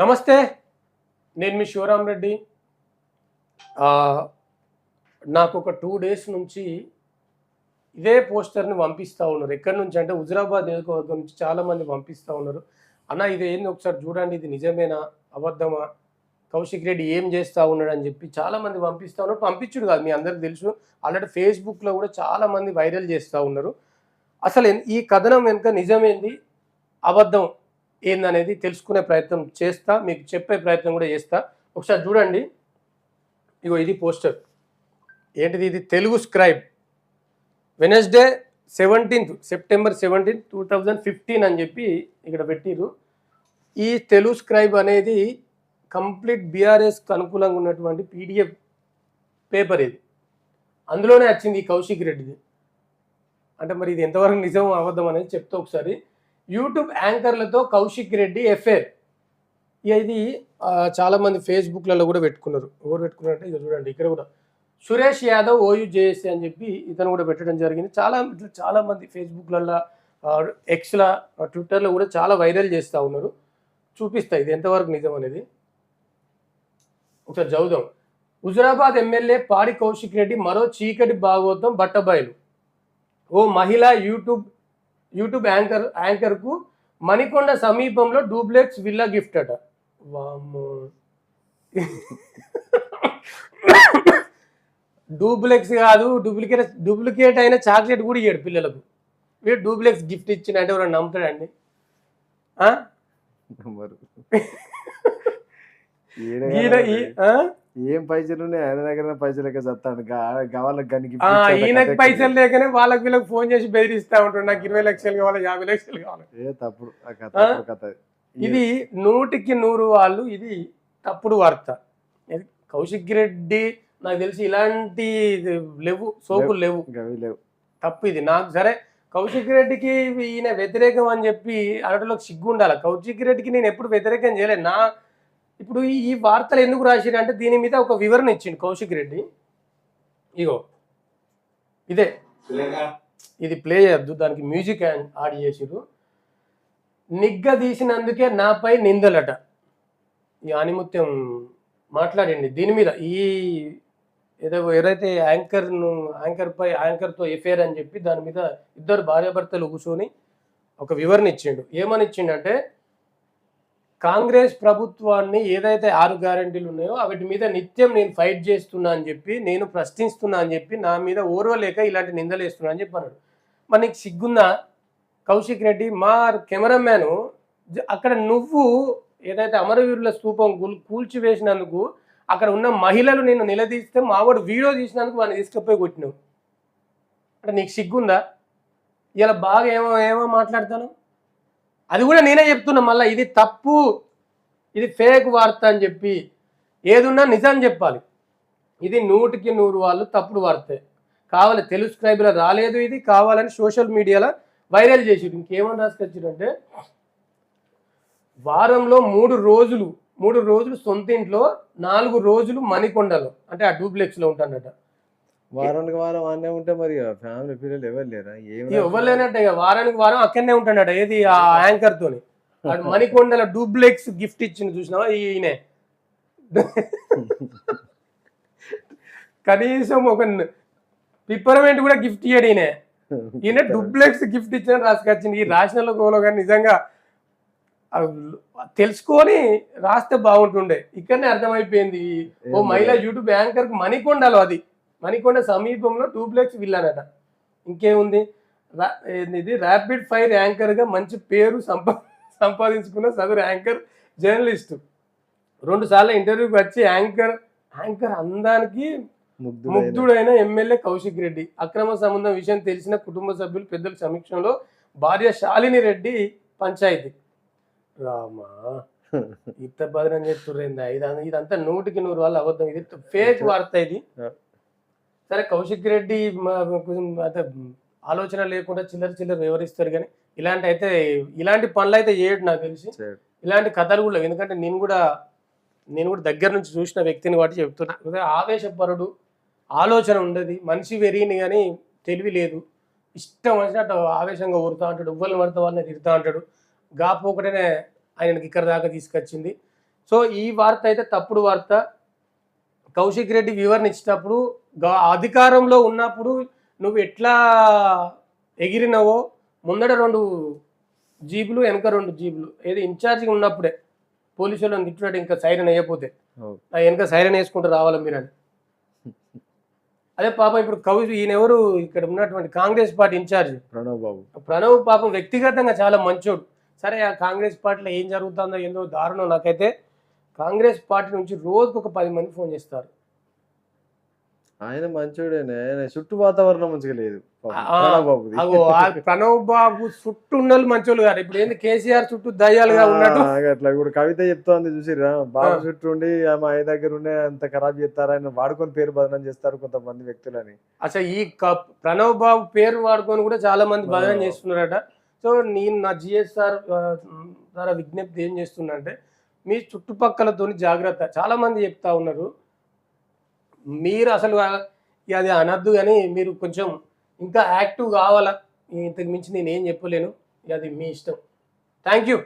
నమస్తే నేను మీ శివరాం రెడ్డి. నాకు ఒక టూ డేస్ నుంచి ఇదే పోస్టర్ని పంపిస్తూ ఉన్నారు. ఎక్కడి నుంచి అంటే హుజరాబాద్ నియోజకవర్గం నుంచి చాలామంది పంపిస్తూ ఉన్నారు. అన్న ఇది ఏంది ఒకసారి చూడండి ఇది నిజమేనా అబద్ధమా? కౌశిక్ రెడ్డి ఏం చేస్తూ ఉన్నాడు అని చెప్పి చాలామంది పంపిస్తూ ఉన్నారు. పంపించుడు కాదు మీ అందరికి తెలుసు. ఆల్రెడీ ఫేస్బుక్లో కూడా చాలామంది వైరల్ చేస్తూ ఉన్నారు. అసలు ఈ కథనం వెనుక నిజమేంది? అబద్ధం. ఏందనేది తెలుసుకునే ప్రయత్నం చేస్తా మీకు చెప్పే ప్రయత్నం కూడా చేస్తా. ఒకసారి చూడండి. ఇగో ఇది పోస్టర్. ఏంటిది ఇది? Telugu scribe. Wednesday seventeenth September seventeenth two thousand fifteen అని చెప్పి ఇక్కడ పెట్టిరు ఈ తెలుగు స్క్రైబ్ అనేది కంప్లీట్ బీఆర్ఎస్కి అనుకూలంగా ఉన్నటువంటి పీడిఎఫ్ పేపర్ ఇది. అందులోనే వచ్చింది ఈ కౌశిక్ రెడ్డిది. అంటే మరి ఇది ఎంతవరకు నిజం అబద్ధం అనేది చెప్తా ఒకసారి. యూట్యూబ్ యాంకర్లతో కౌశిక్ రెడ్డి ఎఫ్ఐఆర్. ఇది చాలామంది ఫేస్బుక్లలో కూడా పెట్టుకున్నారు. ఎవరు పెట్టుకున్నారంటే ఇక చూడండి ఇక్కడ కూడా. సురేష్ యాదవ్ ఓయూ జేఏసీ అని చెప్పి ఇతను కూడా పెట్టడం జరిగింది. చాలా ఇట్లా చాలామంది ఫేస్బుక్లలో ఎక్స్లా ట్విట్టర్లో కూడా చాలా వైరల్ చేస్తూ ఉన్నారు. చూపిస్తా ఇది ఎంతవరకు నిజం అనేది. ఒకసారి చదువుదాం. హుజరాబాద్ ఎమ్మెల్యే పాడి కౌశిక్ రెడ్డి మరో చీకటి భాగవతం బట్టబయలు. ఓ మహిళ యూట్యూబ్ యూట్యూబ్ యాంకర్ యాంకర్కు మణికొండ సమీపంలో డూప్లెక్స్ విల్లా గిఫ్ట్ అట. డూప్లెక్స్ కాదు డూప్లికేట్ డూప్లికేట్ అయిన చాక్లెట్ కూడా ఇయ్యాడు పిల్లలకు. వీడు డూప్లెక్స్ గిఫ్ట్ ఇచ్చిన అంటే ఎవరైనా నమ్ముతాడండి? మరి ఈయన? ఏం పైసలు ఉన్నాయి? ఆయన దగ్గర పైసలు చస్తాడు గవాళ్ళకి గనికి ఈయనకి పైసలు లేకనే వాళ్ళకి వీళ్ళకి ఫోన్ చేసి బెదిరిస్తా ఉంటాడు. నాకు ఇరవై లక్షలు కావాలి యాభై లక్షలు కావాలి. ఏ తప్పుడు. కథ ఇది నూటికి నూరు వాళ్ళు ఇది తప్పుడు వార్త. కౌశిక్ రెడ్డి నాకు తెలిసి ఇలాంటి లేవు సోకులు లేవు. గవి లేవు. తప్పు ఇది. నాకు సరే కౌశిక్ రెడ్డికి ఈయన వ్యతిరేకం అని చెప్పి అనటంలోకి సిగ్గు ఉండాలి. కౌశిక్ రెడ్డికి నేను ఎప్పుడు వ్యతిరేకం చేయలేదు. నా ఇప్పుడు ఈ- వార్తలు ఎందుకు రాసిరు అంటే దీని మీద ఒక వివరణ ఇచ్చిండు కౌశిక్ రెడ్డి. ఇగో ఇదే. ఇది ప్లే చేయొద్దు దానికి మ్యూజిక్ యాడ్ చేసిరు నిగ్గదీసినందుకే నాపై నిందలట. ఈ ఆనిముత్యం మాట్లాడండి దీని మీద ఈ ఏదో ఎవరైతే యాంకర్ను యాంకర్పై యాంకర్తో ఎఫేర్ అని చెప్పి దాని మీద ఇద్దరు భార్యాభర్తలు కూర్చొని ఒక వివరణ ఇచ్చిండు. ఏమని ఇచ్చిండంటే కాంగ్రెస్ ప్రభుత్వాన్ని ఏదైతే ఆరు గ్యారంటీలు ఉన్నాయో వాటి మీద నిత్యం నేను ఫైట్ చేస్తున్నా అని చెప్పి నేను ప్రశ్నిస్తున్నా అని చెప్పి నా మీద ఓర్వలేక ఇలాంటి నిందలు వేస్తున్నా అని చెప్పి అన్నాడు మరి నీకు సిగ్గుందా? కౌశిక్ రెడ్డి మా కెమెరామ్యాను అక్కడ నువ్వు ఏదైతే అమరవీరుల స్థూపం కూల్ కూల్చివేసినందుకు అక్కడ ఉన్న మహిళలు నేను నిలదీస్తే మావాడు వీడియో తీసినందుకు వాడిని తీసుకుపోయి కొట్టినావు. అంటే నీకు సిగ్గుందా? ఇలా బాగా ఏమో ఏమో మాట్లాడతాను? అది కూడా నేనే చెప్తున్నా మళ్ళీ ఇది తప్పు ఇది ఫేక్ వార్త అని చెప్పి. ఏదున్నా నిజం చెప్పాలి. ఇది నూటికి నూరు వాళ్ళు తప్పుడు వార్తే. కావాలి తెలుగు రాలేదు ఇది కావాలని సోషల్ మీడియాలో వైరల్ చేసిరు ఇంకేమని రాసుకొచ్చారంటే వారంలో మూడు రోజులు మూడు రోజులు సొంత ఇంట్లో నాలుగు రోజులు మణికొండలో అంటే ఆ డూప్లెక్స్లో ఉంటానట. వారానికి వారం అనే ఉంటే మరి ఫ్యామిలీ పిల్లలు ఎవరు లేరా? ఇవ్వలేనట్టే ఇక వారానికి వారం అక్కడనే ఉంటాడట ఏది ఆ యాంకర్ తోని? మణికొండల డూప్లెక్స్ గిఫ్ట్ ఇచ్చింది చూసినావా? ఈయనే. కనీసం ఒక పిప్పరమెంట్ కూడా గిఫ్ట్ ఇయ్యాడు ఈయన. ఈయన డూప్లెక్స్ గిఫ్ట్ ఇచ్చిన రాసుకొచ్చింది ఈ రాసిన గోలో కానీ నిజంగా తెలుసుకొని రాస్తే బాగుంటుండే. ఇక్కడనే అర్థమైపోయింది. ఓ మహిళ. యూట్యూబ్ యాంకర్ మణికొండలో అది. మణికొండ సమీపంలో డూప్లెక్స్ విల్లానట. ఇంకేముంది? ఇది ర్యాపిడ్ ఫైర్ యాంకర్గా మంచి పేరు సంపా సంపాదించుకున్న సదరు యాంకర్ జర్నలిస్టు రెండు సార్లు ఇంటర్వ్యూకి వచ్చి యాంకర్ యాంకర్ అందానికి ముగ్ధుడైన ఎమ్మెల్యే కౌశిక్ రెడ్డి. అక్రమ సంబంధం విషయం తెలిసిన కుటుంబ సభ్యులు పెద్దల సమీక్షంలో భార్య శాలిని రెడ్డి పంచాయతీ. రామా ఇంత చెప్తుర్రేందా ఇదంతా ఇదంతా నూటికి నూరు వాళ్ళు అబద్ధం. ఇది ఫేక్ వార్త ఇది. సరే కౌశిక్ రెడ్డి అంటే ఆలోచన లేకుండా చిల్లర చిల్లర వివరిస్తారు కానీ ఇలాంటి అయితే ఇలాంటి పనులు అయితే చేయడు నాకు తెలిసి. ఇలాంటి కథలు కూడా లేవు. ఎందుకంటే నేను కూడా నేను కూడా దగ్గర నుంచి చూసిన వ్యక్తిని కాబట్టి చెప్తున్నా. ఆవేశపరుడు ఆలోచన ఉండదు మనిషి వెరిని కానీ తెలివి లేదు. ఇష్టం వచ్చినట్టు ఆవేశంగా ఊరుతా ఉంటాడు ఉవ్వలు పడితే వాళ్ళని తిరుగుతూ ఉంటాడు. గాపు ఒకటనే ఆయనకి ఇక్కడ దాకా తీసుకొచ్చింది. సో ఈ వార్త అయితే తప్పుడు వార్త. కౌశిక్ రెడ్డి వివరణ ఇచ్చినప్పుడు అధికారంలో ఉన్నప్పుడు నువ్వు ఎట్లా ఎగిరినవో ముందట రెండు జీబులు వెనక రెండు జీబులు ఏది ఇన్ఛార్జిగా ఉన్నప్పుడే పోలీసు వాళ్ళని తిట్టినట్టు ఇంకా సైరన్ వేయకపోతే. ఆ వెనక సైరన్ వేసుకుంటూ రావాలి మీరు అని. అదే పాపం ఇప్పుడు కౌశిక్ ఈయన ఎవరు? ఇక్కడ ఉన్నటువంటి Congress party incharge. Pranav Babu. Pranav పాపం వ్యక్తిగతంగా చాలా మంచోడు. సరే ఆ కాంగ్రెస్ పార్టీలో ఏం జరుగుతుందో ఏందో దారుణం నాకైతే కాంగ్రెస్ పార్టీ నుంచి రోజుకు ఒక పది మంది ఫోన్ చేస్తారు. ఆయన మంచోడేనే చుట్టూ వాతావరణం మంచిగా లేదు. ప్రణవ్ బాబు చుట్టూ ఉన్న మంచోళ్ళు కాదు. ఇప్పుడు ఏంది కేసీఆర్ చుట్టూ దయ్యాలుగా ఉన్నట్టు? ఆ, అట్లా ఇప్పుడు కవిత చెప్తోంది చూసిరా బాబు. చుట్టూ ఉండి ఆమె ఆయన దగ్గర ఉండే అంత ఖరాబ్ చేస్తారు? ఆయన వాడుకొని పేరు బదనం చేస్తారు కొంతమంది వ్యక్తులని. అసలు ఈ ప్రణవ్ బాబు పేరు వాడుకొని కూడా చాలా మంది బదనం. చేస్తున్నారట. సో నేను నా జిఎస్ఆర్ ద్వారా విజ్ఞప్తి ఏం చేస్తున్నా అంటే మీ చుట్టుపక్కలతోని జాగ్రత్త. చాలామంది చెప్తా ఉన్నారు మీరు అసలు అది అనద్దు కానీ మీరు కొంచెం ఇంకా యాక్టివ్ కావాలా? ఇంతకు మించి నేను ఏం చెప్పలేను. అది మీ ఇష్టం. Thank you.